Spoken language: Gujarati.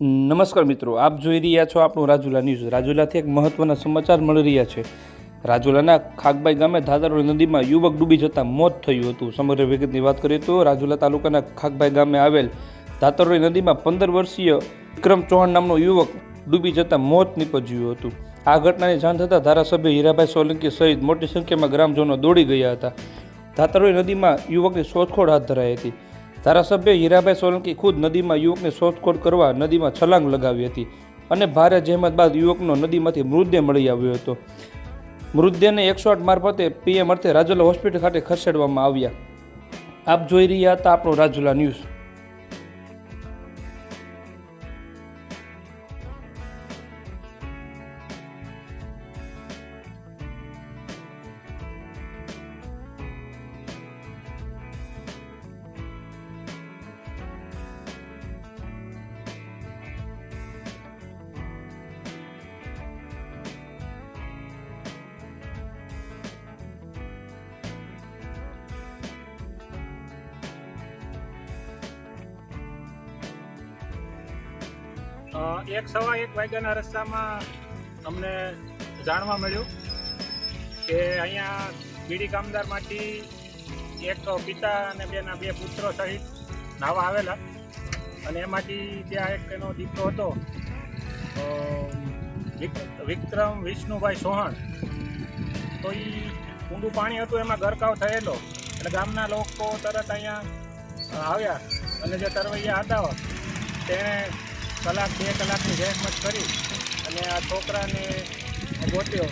નમસ્કાર મિત્રો, આપ જોઈ રહ્યા છો આપણું રાજુલા ન્યૂઝ. રાજુલાથી એક મહત્વના સમાચાર મળી રહ્યા છે. રાજુલાના ખાગબાઈ ગામે ધાતરોઈ નદીમાં યુવક ડૂબી જતાં મોત થયું હતું. સમગ્ર વિગતની વાત કરીએ તો રાજુલા તાલુકાના ખાગબાઈ ગામે આવેલ ધાતરોઈ નદીમાં પંદર વર્ષીય વિક્રમ ચૌહાણ નામનો યુવક ડૂબી જતાં મોત નીપજ્યું હતું. આ ઘટનાની જાણ થતાં ધારાસભ્ય હીરાભાઈ સોલંકી સહિત મોટી સંખ્યામાં ગ્રામજનો દોડી ગયા હતા. ધાતરોઈ નદીમાં યુવકની શોધખોળ હાથ ધરાઈ હતી. ધારાસભ્ય હીરાભાઈ સોલંકી ખુદ નદીમાં યુવકને શોધખોળ કરવા નદીમાં છલાંગ લગાવી હતી અને ભારે જહેમત બાદ યુવકનો નદીમાંથી મૃતદેહ મળી આવ્યો હતો. મૃતદેહને એકસો આઠ મારફતે પીએમ અર્થે રાજુલા હોસ્પિટલ ખાતે ખસેડવામાં આવ્યા. આપ જોઈ રહ્યા હતા આપણો રાજુલા ન્યૂઝ. એક સવા એક વાગ્યાના રસ્તામાં અમને જાણવા મળ્યું કે અહીંયા બીડી કામદારમાંથી એક પિતા અને બેના બે પુત્રો સહિત નાવા આવેલા. અને એમાંથી ત્યાં એક એનો દીકરો હતો વિક્રમ વિષ્ણુભાઈ સોહણ. તો એ ઊંડું પાણી હતું, એમાં ગરકાવ થયેલો. એટલે ગામના લોકો તરત અહીંયા આવ્યા અને જે તરવૈયા હતા, તેણે કલાક બે કલાકની રહેમત કરી અને આ છોકરાને ગોત્યો.